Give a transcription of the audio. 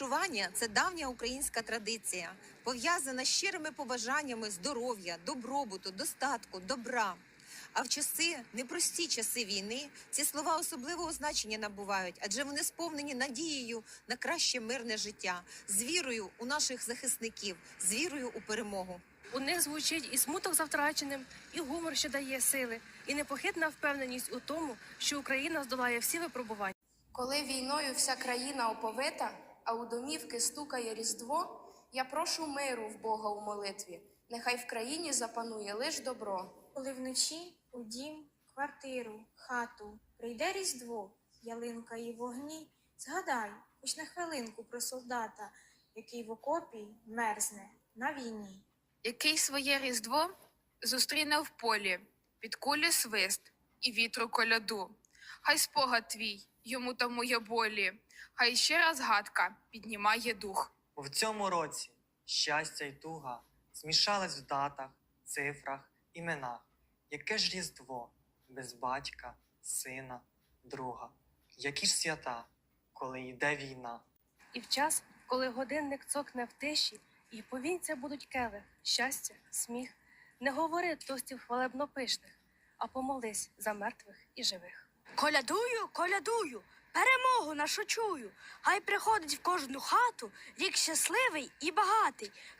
Шування це давня українська традиція, пов'язана з щирими побажаннями здоров'я, добробуту, достатку, добра. А в часи, непрості часи війни, ці слова особливого значення набувають, адже вони сповнені надією на краще мирне життя, з вірою у наших захисників, з вірою у перемогу. У них звучить і смуток за втраченим, і гумор, що дає сили, і непохитна впевненість у тому, що Україна здолає всі випробування. Коли війною вся країна оповита, а у домівки стукає різдво, я прошу миру в Бога у молитві. Нехай в країні запанує лиш добро. Коли вночі у дім, квартиру, хату прийде різдво, ялинка і вогні, згадай хоч на хвилинку про солдата, який в окопі мерзне на війні. який своє різдво зустріне в полі, під кулі свист і вітру коляду. Хай спогад твій йому тамує болі, хай ще раз гадка піднімає дух. В цьому році щастя й туга змішались в датах, цифрах, іменах. Яке ж різдво без батька, сина, друга? Які ж свята, коли йде війна? І в час, коли годинник цокне в тиші, і повінця будуть келих, щастя, сміх, не говори тостів хвалебно пишних, а помолись за мертвих і живих. Колядую, колядую, перемогу нашу чую. Хай приходить в кожну хату рік щасливий і багатий.